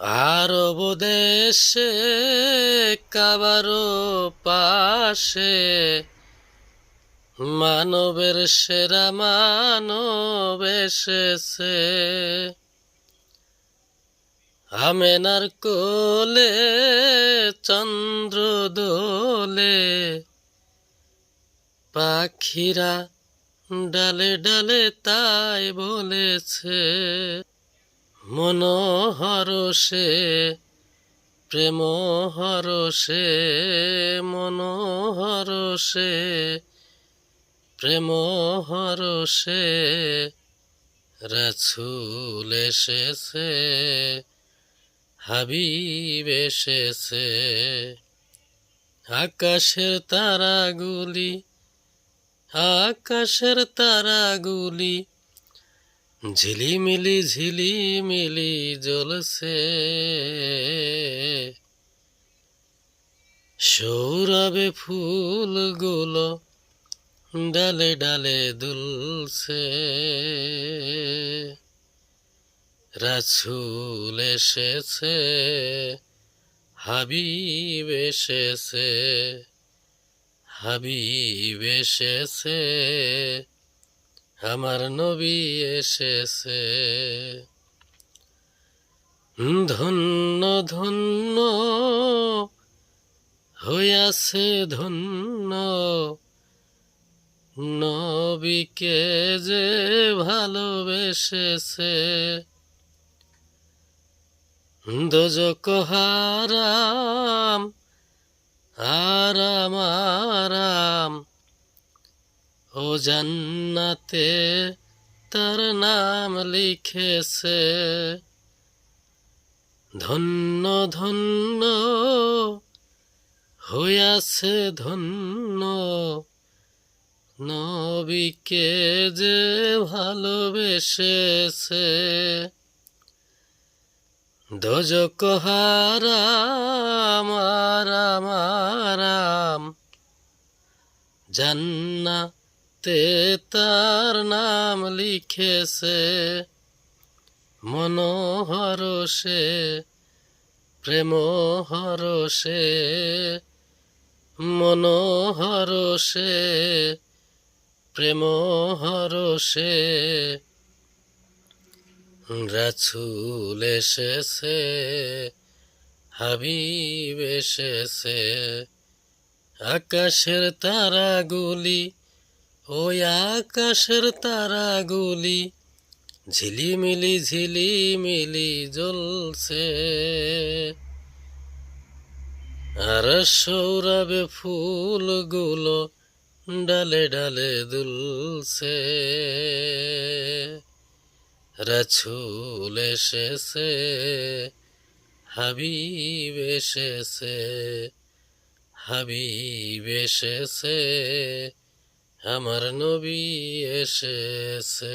আরব দেশে কাবারো পাশে। মানবের সেরা মানব এসেছে। আমেনার কোলে চন্দ্র দোলে পাখিরা ডালে ডালে তাই বলেছে। মনোহর সে প্রেম হরসে মনোহর সে প্রেম হরসে রাছুল এসেছে, হাবিব এসেছে, আকাশের তারাগুলি আকাশের তারাগুলি ঝিলিমিলি ঝিলিমিলি জ্বলছে। সৌরভে ফুলগুলো ডালে ডালে দুলছে। রাছুল এসেছে হাবিব এসেছে হাবিব এসেছে। আমার নবী এসেছে। ধন্য ধন্য হইয়াছে ধন্য। নবীকে যে ভালোবেসেছে। দোজক হারাম আরাম জান্নাতে তার নাম লিখেছে। ধন্য ধন্য হইয়াছে ধন্য নবীকে যে ভালোবেসেছে। দোজক হারাম আরাম আরাম জান্নাতে তার নাম লিখেছে মনোহর সে, প্রেম হরসে মনোহর সে, প্রেম হরসে রাছুল এসেছে, হাবিব এসেছে, আকাশের তারাগুলি ওই আকাশের তারাগুলি ঝিলিমিলি ঝিলিমিলি জ্বলছে। আর সৌরভে ফুলগুলো ডালে ডালে দুলছে। রাছুল এসেছে, হাবিব এসেছে হাবিব এসেছে। আমার নবী এসেছে।